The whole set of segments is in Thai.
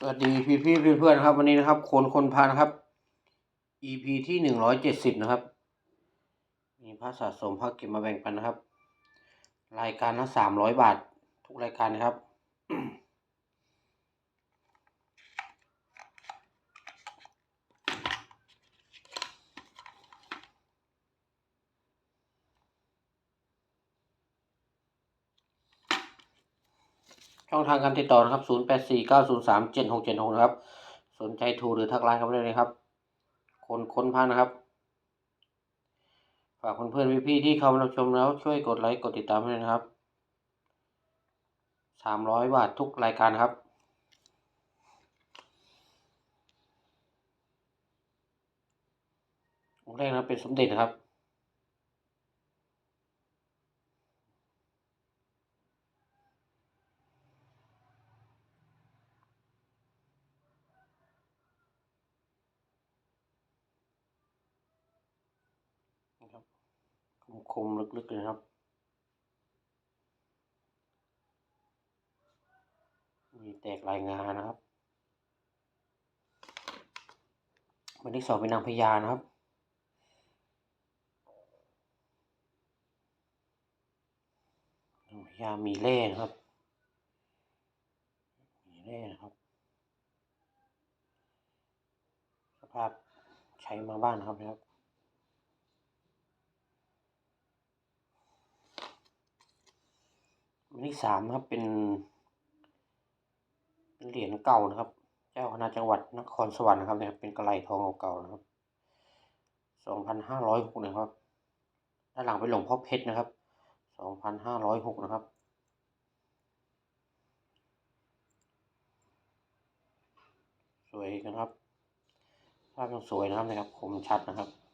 สวัสดีพี่พี่เพื่อนๆนครับ วันนี้นะครับคนคนพานครับ EP ที่หนึ่งร้อยเจ็ดสิบนะครับ มีพระสะสมพระเก็บมาแบ่งปันนะครับ รายการละสามร้อยบาท ทุกรายการนะครับ ช่องทางการติดต่อนะครับ 0 8 4 9 0 3 7 6 7 6 นะครับ สนใจโทรหรือทักไลน์เข้ามาได้เลยครับ คนค้นพานนะครับ ฝากเพื่อนๆพี่ๆที่เข้ามารับชมแล้วช่วยกดไลค์กดติดตามให้ด้วยนะครับ 300 บาททุกรายการครับองค์แรกนะครับเป็นสมเด็จนะครับ คมๆลึกๆเลยครับมีแตกลายงานะครับวันที่สองเป็นนางพญานะครับนางพญามีเล่นะครับ มีเล่นะครับ สภาพใช้มาบ้านครับนะครับ วันที่สามนะครับเป็นเป็นเหรียญเก่านะครับ เจ้าคณะจังหวัดนครสวรรค์นะครับเนี่ยเป็นกระไหลทองเก่าๆนะครับสองพันห้าร้อยหกนะครับ ด้านหลังเป็นหลวงพ่อเพชรนะครับสองพันห้าร้อยหกนะครับสวยนะครับภาพยังสวยนะครับนะครับคมชัดนะครับ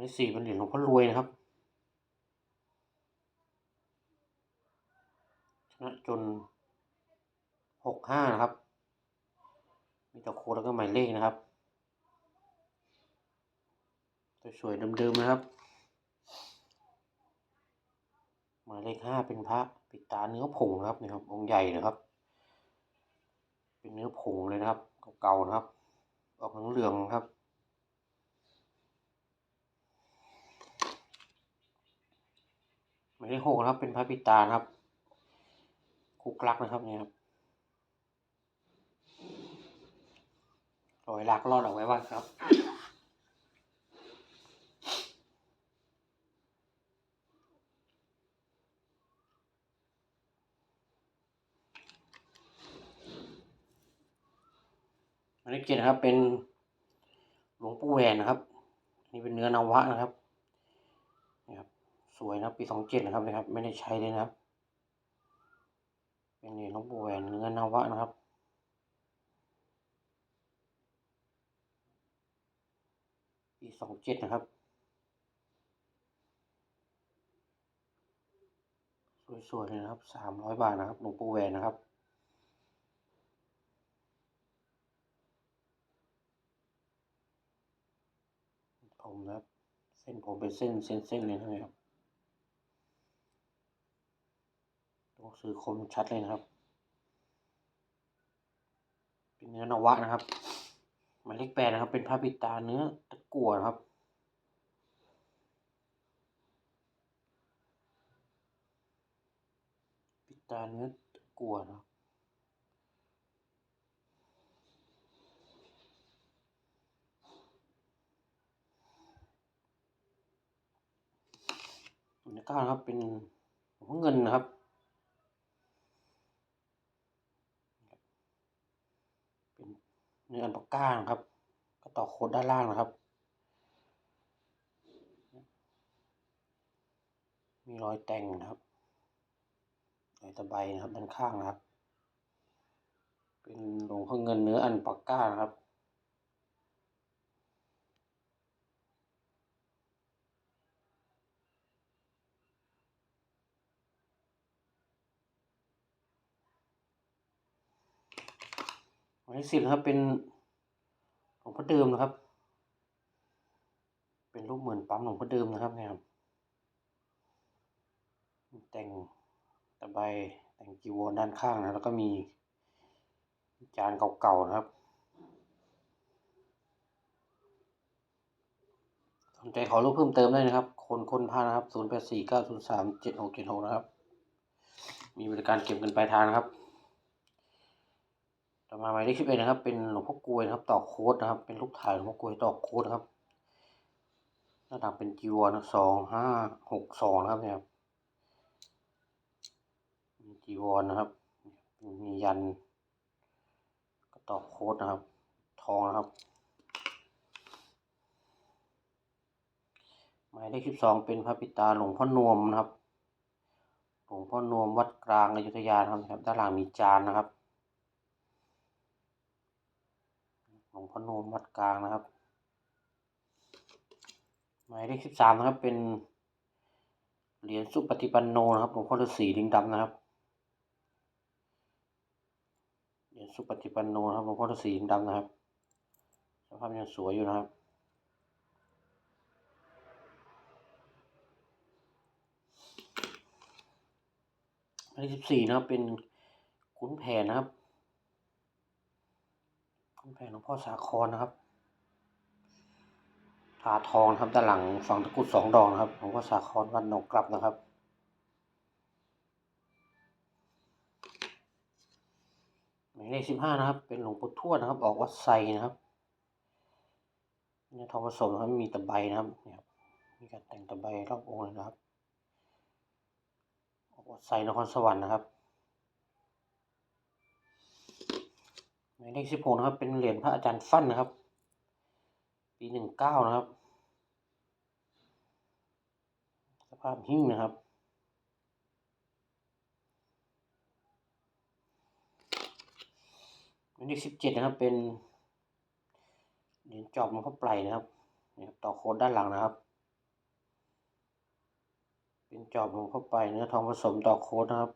นที่สี่เป็นเหรียญหลวงพ่อรวยนะครับชนะจนหกห้านะครับ มีตะโคแล้วก็หมายเลขนะครับ สวยๆเดิมๆนะครับ หมายเลขห้าเป็นพระปิดตาเนื้อผงนะครับนี่ครับองค์ใหญ่นะครับ เป็นเนื้อผงเลยนะครับเก่าๆนะครับ ออกเหลืองๆนะครับ หมายเลขหกนะครับ เป็นพระปิตานะครับคุกลักนะครับเนี่ยครับรอยลักรอดออกไว้บ้างครับหมายเลขเจ็ดนะครับ เป็นหลวงปู่แหวนนะครับนนี้เป็นเนื้อนวะนะครับนี่ครับ สวยนะปีสองเจ็ดนะครับนะครับ ไม่ได้ใช้เลยนะครับเป็นเหรียญหลวงปู่แหวนเนื้อนวะนะครับปีสองเจ็ดนะครับ สวยๆเลยนะครับสามร้อยบาทนะครับหลวงปู่แหวนนะครับผมนะครับเส้นผมเป็นเส้นเส้นเส้นเลยนะครับตัว สื่อคมชัดเลยนะครับ เป็นเนื้อนวะนะครับหมายเลขแปดนะครับ เป็นผ้าปิดตาเนื้อตะกั่วครับปิดตาเนื้อตะกั่วนะครับอันนี้ก็นะครับเป็นหลวเงินนะครับ เป็น เนื้ออันปากก้านะครับ ก็ต่อโคดด้านล่างนะครับ มีรอยแต่งนะครับรอยตะไบนะครับด้านข้างนะครับ เป็นหลวงพ่อเงินเนื้ออันปากก้านะครับ หมายเลขสิบนะครับเป็นหลวงพ่อเดิมนะครับ เป็นรูปเหมือนปั๊มหลวงพ่อเดิมนะครับเนี่ยครับแต่งตะไบแต่งจีวรด้านข้างนะแล้วก็มีจานเก่าๆนะครับสนใจขอรูปเพิ่มเติมได้นะครับ คนคนพานะครับ 0 8 4 9 0 3 7 6 7 6 นะครับ มีบริการเก็บเงินปลายทางนะครับ ต่อมาหมายเลขสิบเอ็ดนะครับ เป็นหลวงพ่อกลวยนะครับ ต่อโค้ดนะครับ เป็นรูปถ่ายหลวงพ่อกลวยต่อโค้ดนะครับ หน้าตักเป็นจีวรสองห้าหกสองนะครับเนี่ยมีจีวรนะครับ มียัน ก็ตอโค้ดนะครับ ทองนะครับ หมายเลขสิบสองเป็นพระปิตาหลวงพ่อนวมนะครับ หลวงพ่อนวมวัดกลางอยุธยานะครับ ด้านหลังมีจานนะครับ หลวงพนมวัดกลางนะครับ หมายเลขสิบสามนะครับเป็นเหรียญสุปฏิปันโนนะครับหลวงพ่อฤาษีลิงดำนะครับเหรียญสุปฏิปันโนนะครับหลวงพ่อฤาษีลิงดำนะครับสภาพยังสวยอยู่นะครับหมายเลขสิบสี่นะครับเป็นขุนแผนนะครับ ขุนแผนหลวงพ่อสาครนะครับทาทองนะครับด้านหลังฝั่งตะกุดสองดอกนะครับหลวงพ่อสาครวัดหนองกลับนะครับหมายเลขสิบห้านะครับ เป็นหลวงปู่ทวดนะครับ ออกวัดไซนะครับเนี่ยทองผสมนะครับมีตะไบนะครับเนี่ยครับมีการแต่งตะไบรอบองค์เลยนะครับ ออกวัดไซนครสวรรค์นะครับ หมายเลขสิบหกนะครับ เป็นเหรียญพระอาจารย์ฟั่นนะครับ ปีหนึ่งเก้านะครับ สภาพหิ้งนะครับหมายเลขสิบเจ็ดนะครับ เป็นเหรียญจอบหลวงพ่อไพรนะครับเนี่ยต่อโคดด้านหลังนะครับ เป็นจอบหลวงพ่อไพรเนื้อทองผสมต่อโคดนะครับ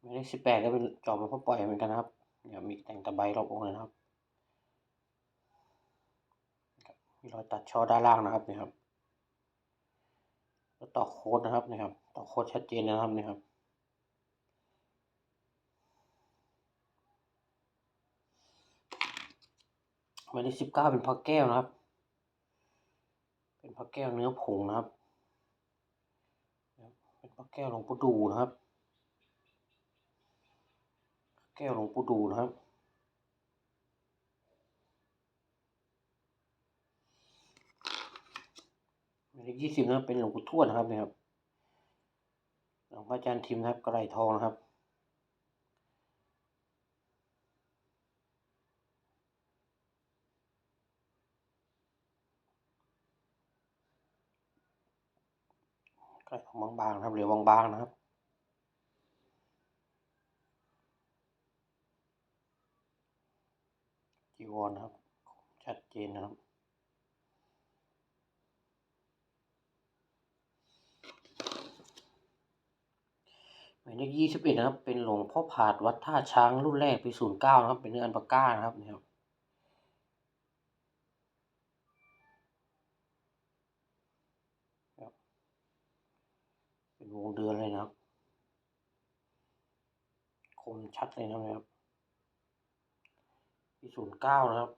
หมายเล ขสิบแปดก็เป็นจอบหลวงพ่อไพรเหมือนกันนะครับเนี่ยมีแต่งตะไบรอบองค์เลยนะครับมีรอยตัดช่อด้านล่างนะครับนี่ครับแล้วต่อโค้ดนะครับนี่ครับต่อโค้ดชัดเจนนะครับนี่ครับหมายเลขสิบเก้าเป็นพระแก้วนะครับ เป็นพระแก้วเนื้อผงนะครับ เป็นพระแก้วหลวงปู่ดูนะครับ แก้วหลวงปู่ดูนะครับ หมายเลขยี่สิบนะครับเป็นหลวงปู่ทวดนะครับเนี่ยครับหลวงพ่ออาจารย์ทิมนะครับกระไรทองนะครับกระไรทองบางๆนะครับเหลียวบางๆนะครับ จีวรนะครับ ชัดเจนนะครับหมายเลขยี่สิบเอ็ดนะครับ เป็นหลวงพ่อผาดวัดท่าช้างรุ่นแรกปีศูนย์เก้านะครับ เป็นเนื้ออันปาก้านะครับเนี่ยครับเป็นวงเดือนเลยนะครับ คมชัดเลยนะครับ ปีศูนย์เก้านะครับ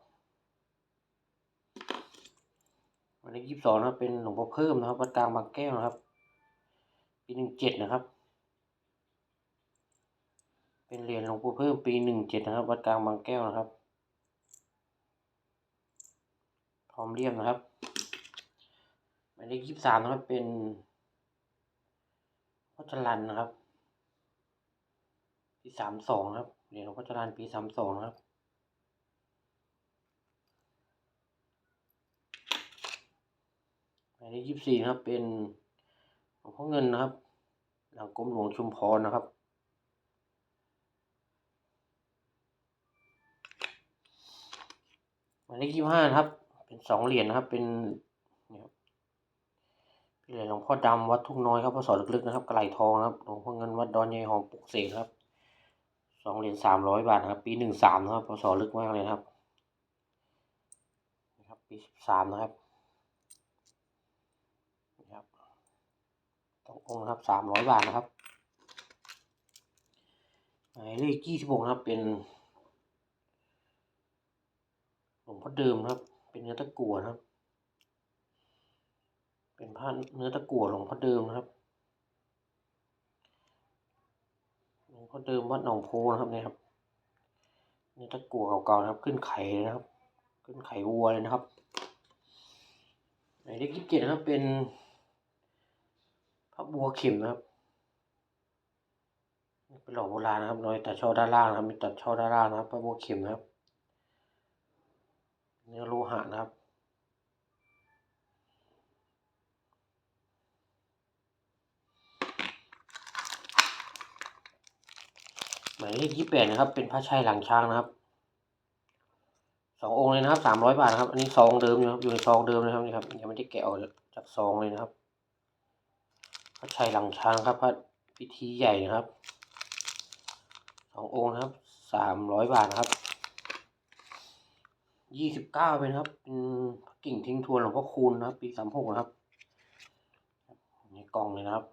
หมายเลขยี่สิบสองนะครับเป็นหลวงพ่อเพิ่มนะครับวัดกลางบางแก้วนะครับ ปีหนึ่งเจ็ดนะครับ เป็นเหรียญหลวงปู่เพิ่มปีหนึ่งเจ็ดนะครับวัดกลางบางแก้วนะครับ พร้อมเรียบนะครับหมายเลขยี่สิบสามนะครับเป็นวัชรันนะครับ ปีสามสองนะครับเหรียญหลวงพ่อจรันปีสามสองนะครับ หมายเลขยี่สิบสี่นะครับ เป็นหลวงพ่อเงินนะครับ หลังกรมหลวงชุมพรนะครับ หมายเลขยี่ห้านะครับ เป็นสองเหรียญนะครับ เป็นเนี่ยเป็นเหรียญหลวงพ่อดำวัดทุ่งน้อยครับพศลึกๆนะครับกระไหลทองนะครับ หลวงพ่อเงินวัดดอนใหญ่หอมปุกเสกครับสองเหรียญสามร้อยบาทนะครับ ปีหนึ่งสามนะครับพศลึกมากเลยนะครับนะครับปีสิบสามนะครับ สององค์นะครับสามร้อยบาทนะครับหมายเลขยี่สิบหกนะครับเป็นหลวงพ่อเดิมนะครับ เป็นเนื้อตะกั่วนะครับ เป็นผ้าเนื้อตะกั่วหลวงพ่อเดิมนะครับหลวงพ่อเดิมวัดหนองโพนะครับเนี่ยครับเนื้อตะกั่วเก่าๆนะครับ ขึ้นไข่เลยนะครับ ขึ้นไข่วัวเลยนะครับหมายเลขยี่สิบเจ็ดนะครับเป็น พระบัวเข็มนะครับเป็นหล่อโบราณนะครับรอยตัดช่อด้านล่างนะครับมีตัดช่อด้านล่างนะครับ พระบัวเข็มนะครับ เนื้อโลหะนะครับหมายเลขยี่แปดนะครับ เป็นพระชัยหลังช้างนะครับสององค์เลยนะครับสามร้อยบาทนะครับ อันนี้ซองเดิมอยู่ครับอยู่ในซองเดิมนะครับนี่ครับยังไม่ได้แกะออกจากซองเลยนะครับ ระชัยหลังช้างครับพระพิธีใหญ่นะครับสององค์นะครับสามร้อยบาทนะครับยี่สิบเก้าเป็นครับเป็นกิ่งทิ้งทวนหลวงพ่อคูณนะครับ ปีสามหกนะครับนี่กล่องเลยนะครับ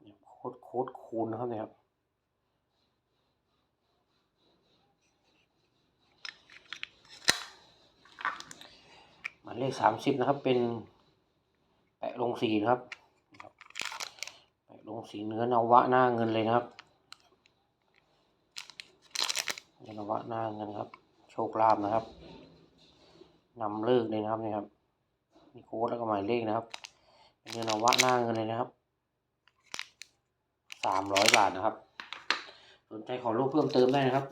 เนี่ยโคตรโคตรคูณนะครับเนี่ยครับหมายเลขสามสิบนะครับเป็น ลงสีนะครับแปะลงสีเนื้อนวะหน้าเงินเลยนะครับเนื้อนวะหน้าเงินครับ โชคลาภนะครับนำเลิกเลยนะครับนี่ครับมีโค้ดแล้วก็หมายเลขนะครับเป็นเนื้อนวะหน้าเงินเลยนะครับสามร้อยบาทนะครับ สนใจขอรูปเพิ่มเติมได้นะครับ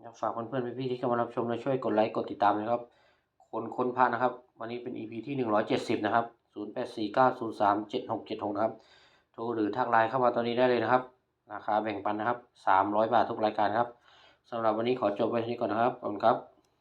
อยากฝากเพื่อนๆพี่ๆที่เข้ามารับชมและช่วยกดไลค์กดติดตามนะครับ คนค้นพระนะครับ วันนี้เป็น EP ที่หนึ่งร้อยเจ็ดสิบนะครับศูนย์แปดสี่เก้าศูนย์สามเจ็ดหกเจ็ดหกนะครับ โทรหรือทักไลน์เข้ามาตอนนี้ได้เลยนะครับ ราคาแบ่งปันนะครับสามร้อยบาททุกรายการครับสำหรับวันนี้ขอจบไว้ที่นี้ก่อนนะครับ ขอบคุณครับ